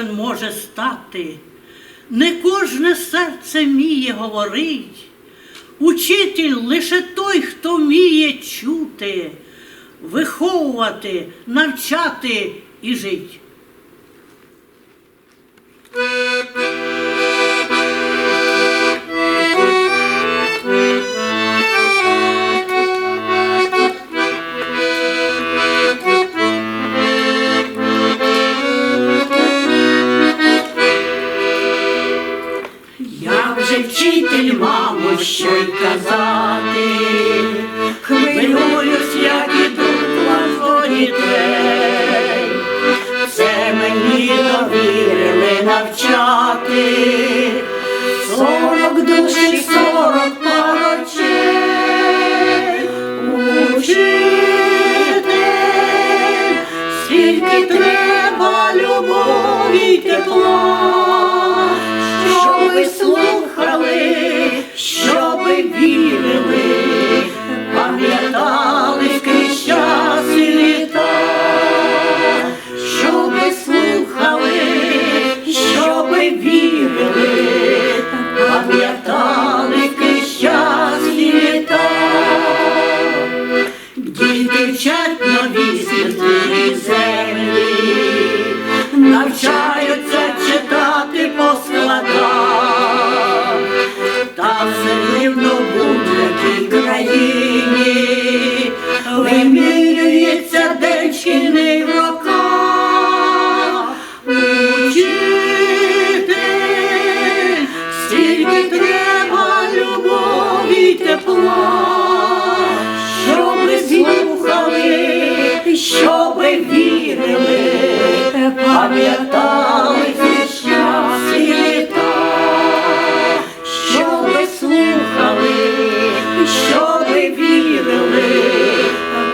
кожен може стати, не кожне серце вміє говорить, учитель лише той, хто вміє чути, виховувати, навчати і жить. що й казати, хвилюй. щоби вірили, пам'ятали щасті літа, щоби слухали, щоби вірили,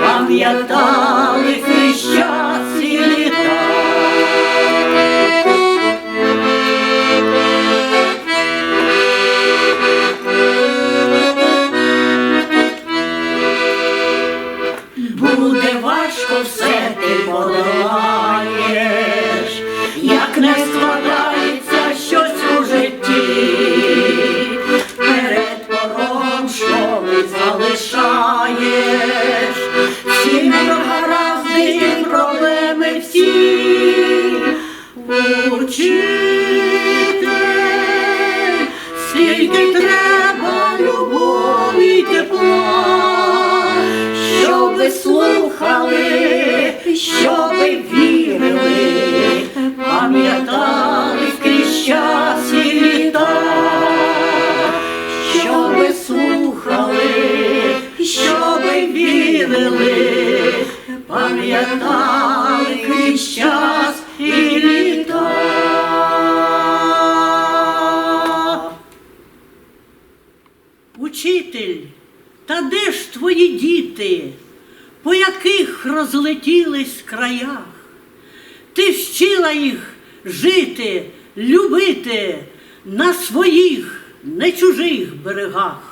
пам'ятали. ти, по яких розлетілись краях, ти вчила їх жити, любити на своїх, не чужих берегах.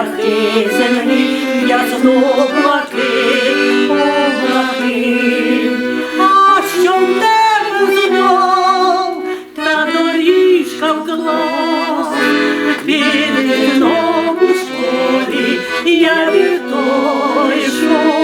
плати землі, я знов плати, облаки, а що в тебе знов, та доріжка в клас, під вином у школі я від той шов.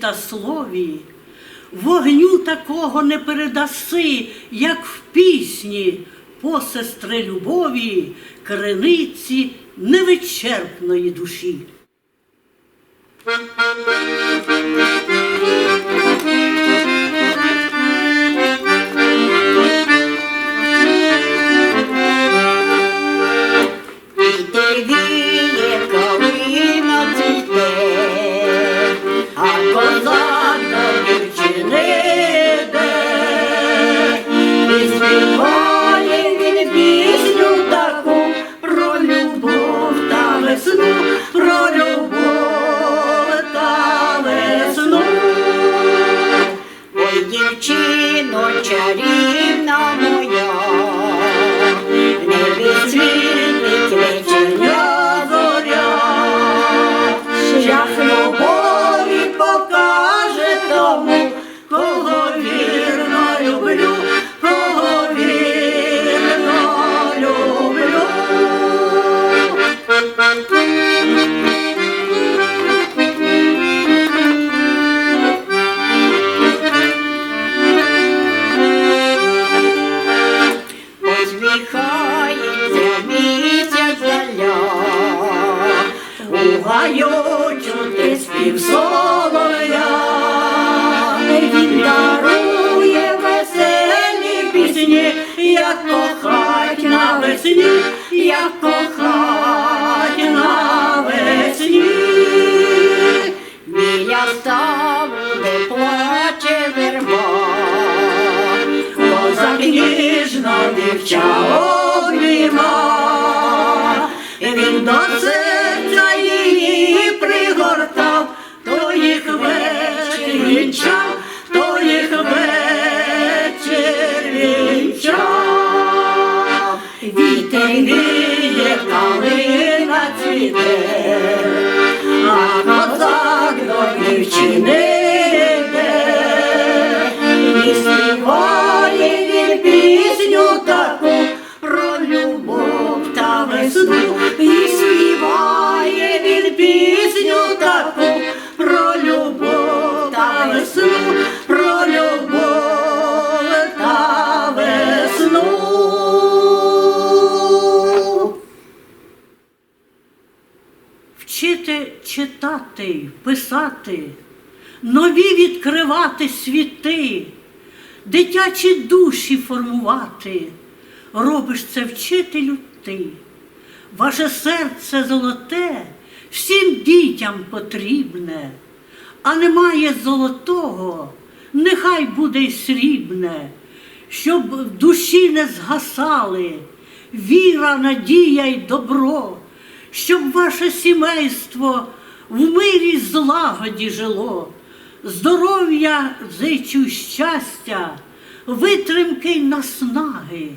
Та слові. Вогню такого не передаси, як в пісні, посестри любові, криниці невичерпної душі. У гаю чути спів солов'я. Він дарує веселі пісні, як кохать навесні, як кохать навесні. Біля ставу, де плаче верба, Козак ніжно дівча обніма, він до її пригортав, то їх вечір вінчав, то їх вечір вінчав. Вітер віє, калина цвіте, а козак до дівчини йде. І співає він пісню Читати, писати, нові відкривати світи, дитячі душі формувати. Робиш це вчителю ти. Ваше серце золоте всім дітям потрібне, а немає золотого, нехай буде й срібне, щоб в душі не згасали віра, надія й добро, щоб ваше сімейство в мирі злагоді жило, здоров'я зичу щастя, витримки й наснаги,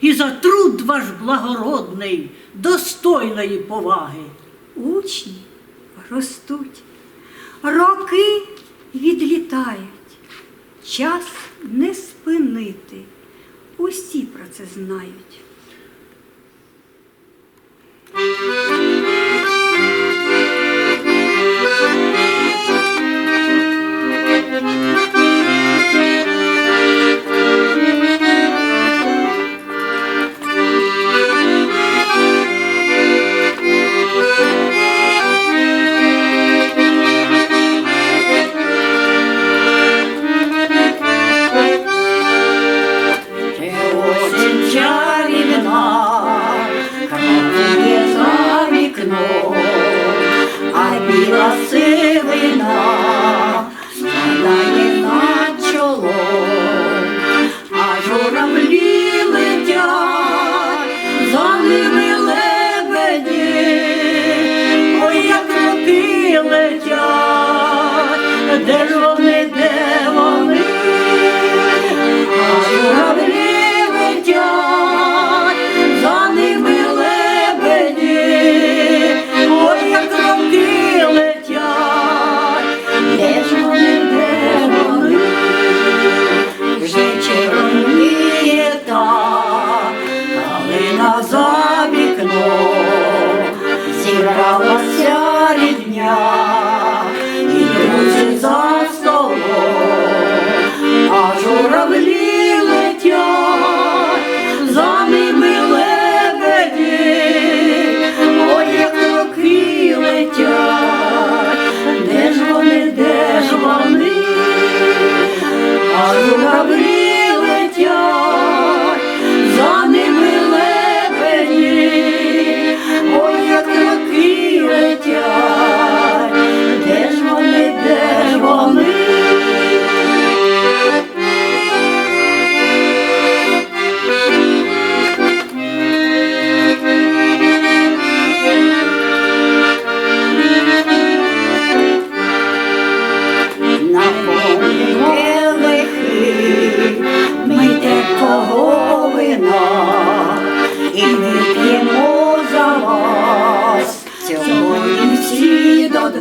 і за труд ваш благородний, достойної поваги. Учні ростуть, роки відлітають, час не спинити. Усі про це знають.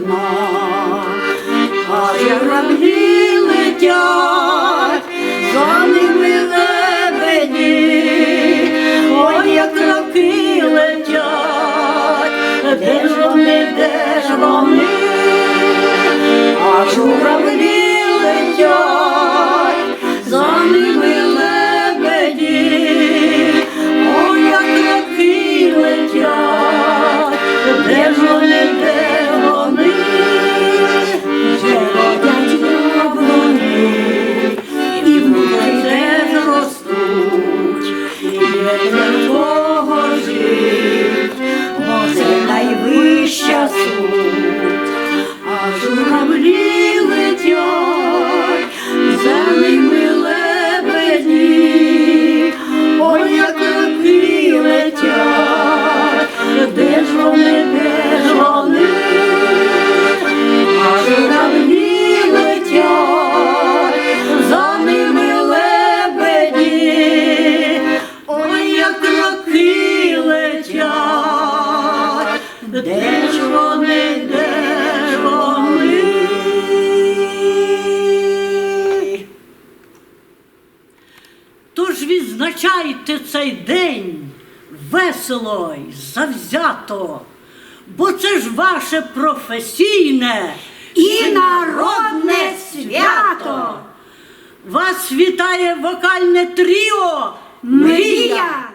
вікна, а журавлі летять, за ними лебеді, ой, як раки летять, де ж вони, де ж вони, а журавлі. цей день весело й завзято, бо це ж ваше професійне і народне свято. Вас вітає вокальне тріо Мрія.